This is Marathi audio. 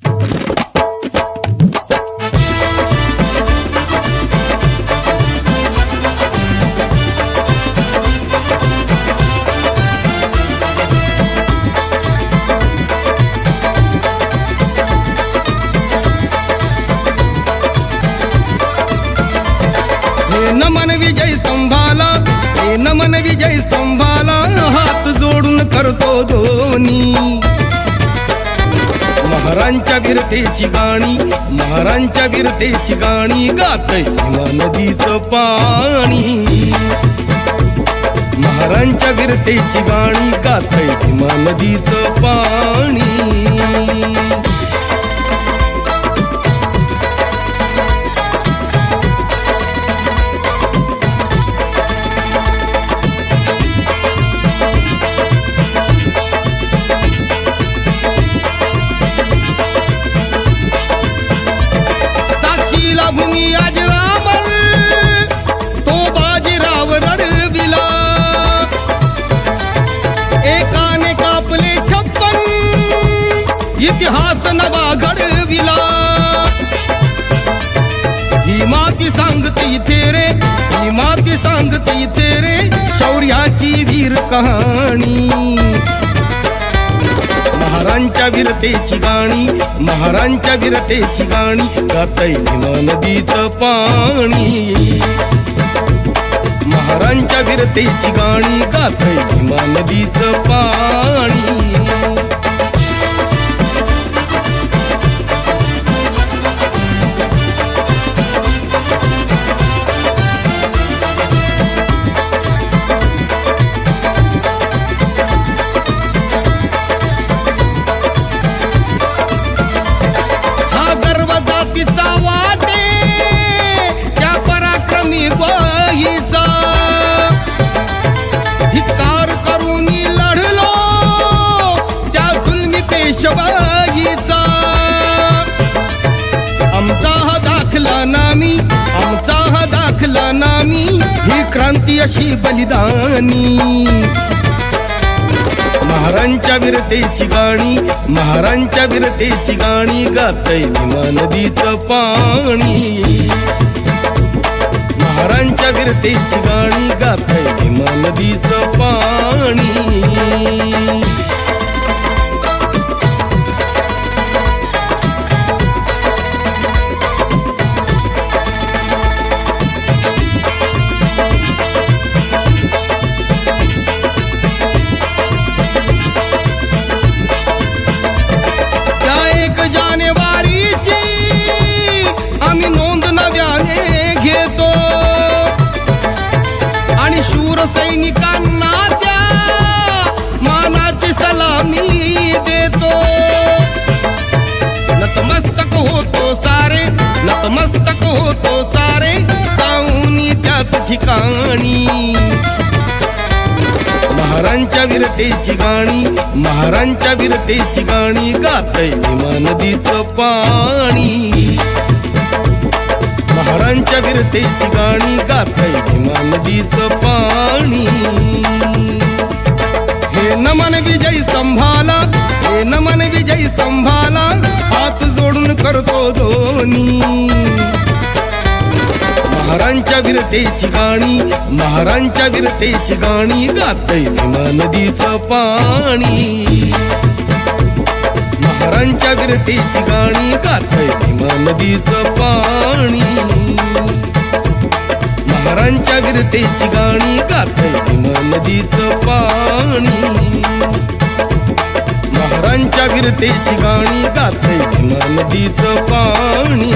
हे वीरतेची गाणी महारांच्या वीरतेची गाणी गात भीमा नदीचं पाणी. महारांच्या वीरतेची गाणी गात भीमा नदीचं पाणी. माती सांगती तेरे रे शौर्याची वीर कहाणी. महारांच्या वीरतेची गाणी महारांच्या वीरतेची गाणी गातय भीमा नदीचं पाणी. महारांच्या वीरतेची गाणी गातय भीमा नदीचं पाणी. क्रांती अशी बलिदानी. महारांच्या वीरतेची गाणी महारांच्या वीरतेची गाणी गातय भीमा नदीचं पाणी. महारांच्या वीरतेची गाणी गातय भीमा नदीचं पाणी. होतो सारे जाऊन त्याच ठिकाणी. महारांच्या वीरतेची गाणी महारांच्या वीरतेची गाणी गातय भीमा नदीचं पाणी. महारांच्या वीरतेची गाणी गातय भीमा नदीचं पाणी. हे नमन विजय स्तंभाला हे नमन विजय स्तंभाला हात जोडून करतो दोन्ही महारांच्या विरतेची गाणी महारांच्या विरतेची गाणी गातय भीमा नदीचं पाणी. महारांच्या विरतेची गाणी गातय भीमा नदीचं पाणी. महारांच्या विरतेची गाणी गातय भीमा नदीचं पाणी. महारांच्या विरतेची गाणी गातय भीमा नदीचं पाणी.